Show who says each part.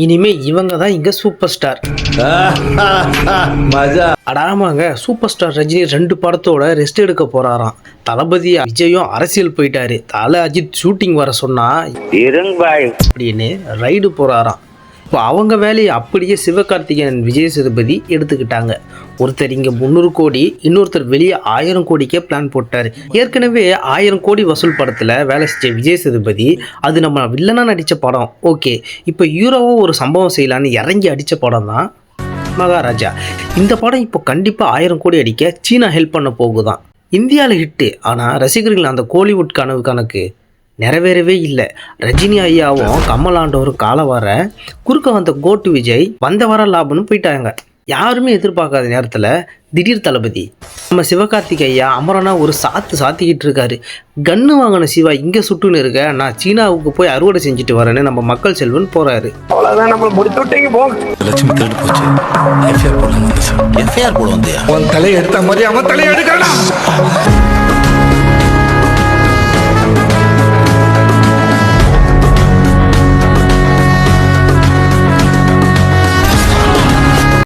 Speaker 1: இனிமே இவங்க தான் இங்க சூப்பர் ஸ்டார்
Speaker 2: மஜா.
Speaker 1: அடாமாங்க சூப்பர் ஸ்டார் ரஜினி ரெண்டு படத்தோட ரெஸ்ட் எடுக்க போறாராம். தளபதி விஜயும் அரசியல் போயிட்டாரு. தல அஜித் ஷூட்டிங் வர சொன்னா அப்படின்னு ரைடு போறாராம். இப்போ அவங்க வேலையை அப்படியே சிவகார்த்திகேயன் விஜய் சேதுபதி எடுத்துக்கிட்டாங்க. ஒருத்தர் இங்கே முந்நூறு கோடி இன்னொருத்தர் வெளியே ஆயிரம் கோடிக்கே பிளான் போட்டார். ஏற்கனவே ஆயிரம் கோடி வசூல் படத்தில் வேலை செஞ்ச விஜய் சேதுபதி அது நம்ம வில்லனாக நடித்த படம். ஓகே இப்போ ஹீரோவும் ஒரு சம்பவம் செய்யலான்னு இறங்கி அடித்த படம் தான் மகாராஜா. இந்த படம் இப்போ கண்டிப்பாக ஆயிரம் கோடி அடிக்க சீனா ஹெல்ப் பண்ண போகுதான். இந்தியாவில் ஹிட்டு ஆனால் ரசிகர்கள் அந்த கோலிவுட் கனவு கணக்கு நிறைவேறவே இல்லை. ரஜினி ஐயாவும் கமல் ஆண்டவரும் காலம் வர குறுக்க வந்த கோட்டு விஜய் வந்த வர லாபம்னு போயிட்டாங்க. யாருமே எதிர்பார்க்காத நேரத்தில் திடீர் தளபதி. நம்ம சிவகார்த்திக் ஐயா அமரனா ஒரு சாத்து சாத்திக்கிட்டு இருக்காரு. கன்று வாங்கின சிவா இங்கே சுட்டுன்னு இருக்க நான் சீனாவுக்கு போய் அறுவடை செஞ்சுட்டு வரேன்னு நம்ம மக்கள் செல்வன் போகிறாரு
Speaker 3: லட்சுமி திருடு போச்சு. எஃப்ஐஆர் போட வந்து எஃப்ஐஆர் போட வந்தியா?
Speaker 2: உன் தலையை எடுத்த மாதிரி அவன் தலையை எடுக்கலாம்